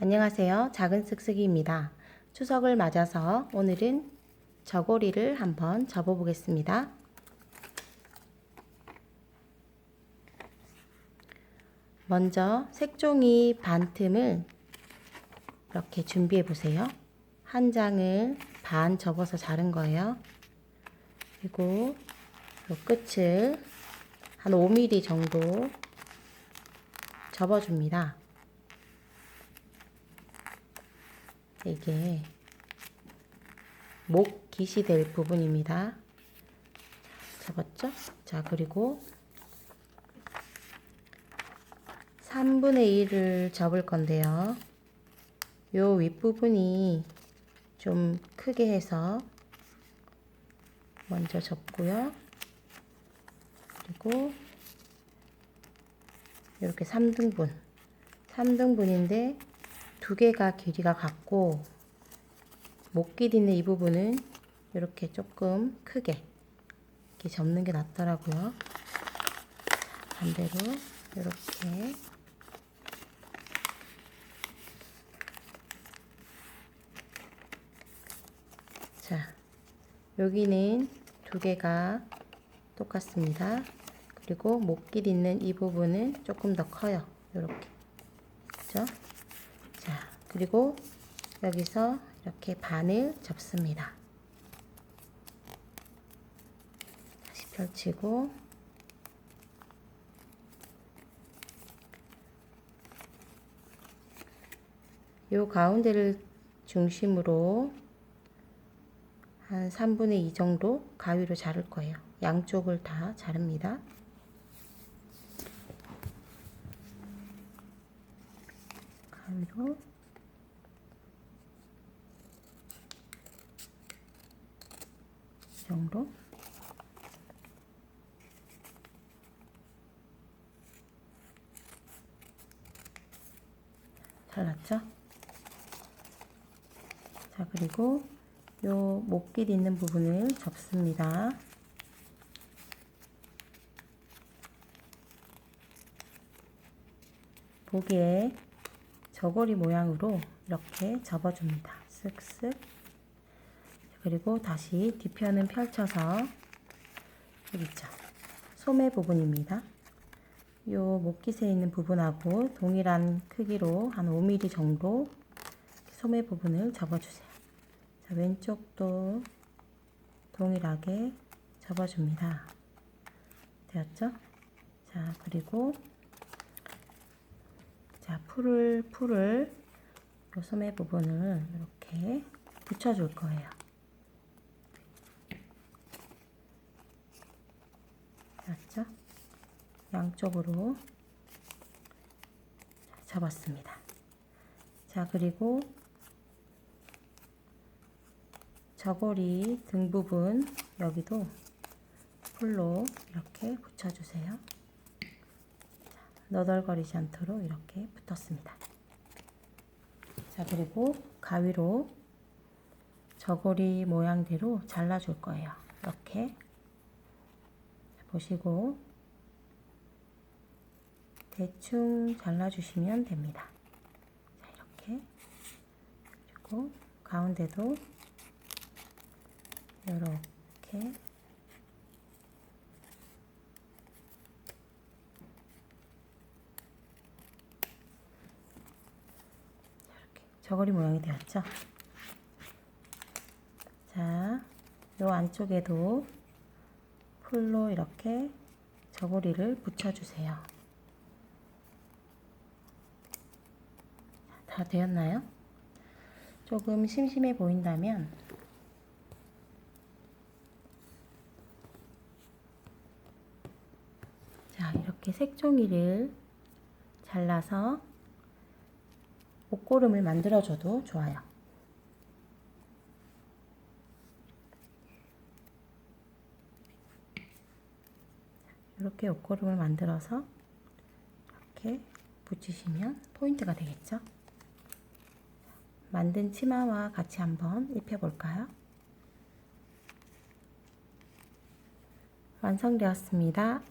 안녕하세요. 작은 쓱쓱이입니다. 추석을 맞아서 오늘은 저고리를 한번 접어 보겠습니다. 먼저 색종이 반 틈을 이렇게 준비해 보세요. 한 장을 반 접어서 자른 거예요. 그리고 이 끝을 한 5mm 정도 접어줍니다. 이게 목 깃이 될 부분입니다. 접었죠? 자, 그리고 3분의 1을 접을 건데요. 요 윗부분이 좀 크게 해서 먼저 접고요. 그리고 이렇게 3등분. 3등분인데 두 개가 길이가 같고 목길 있는 이 부분은 이렇게 조금 크게 이렇게 접는 게 낫더라고요. 반대로 이렇게 자 여기는 두 개가 똑같습니다. 그리고 목길 있는 이 부분은 조금 더 커요. 이렇게 그죠? 자 그리고 여기서 이렇게 반을 접습니다. 다시 펼치고 요 가운데를 중심으로 한 3분의 2 정도 가위로 자를 거예요. 양쪽을 다 자릅니다. 가위로 정도 잘랐죠? 자 그리고 요 목길 있는 부분을 접습니다. 보기에 저고리 모양으로 이렇게 접어줍니다. 쓱쓱. 그리고 다시 뒤편은 펼쳐서 여기 있죠. 소매 부분입니다. 요 목깃에 있는 부분하고 동일한 크기로 한 5mm 정도 소매 부분을 접어주세요. 자, 왼쪽도 동일하게 접어줍니다. 되었죠? 자, 그리고 자, 풀을 풀을 요 소매 부분을 이렇게 붙여줄 거예요. 되었죠? 양쪽으로 접었습니다. 자, 그리고 저고리 등 부분 여기도 풀로 이렇게 붙여주세요. 너덜거리지 않도록 이렇게 붙었습니다. 자, 그리고 가위로 저고리 모양대로 잘라줄 거예요. 이렇게 보시고 대충 잘라주시면 됩니다. 자, 이렇게 그리고 가운데도 이렇게 저고리 모양이 되었죠? 자, 요 안쪽에도 풀로 이렇게 저고리를 붙여주세요. 다 되었나요? 조금 심심해 보인다면 자, 이렇게 색종이를 잘라서 옷고름을 만들어줘도 좋아요. 이렇게 옷고름을 만들어서 이렇게 붙이시면 포인트가 되겠죠? 만든 치마와 같이 한번 입혀볼까요? 완성되었습니다.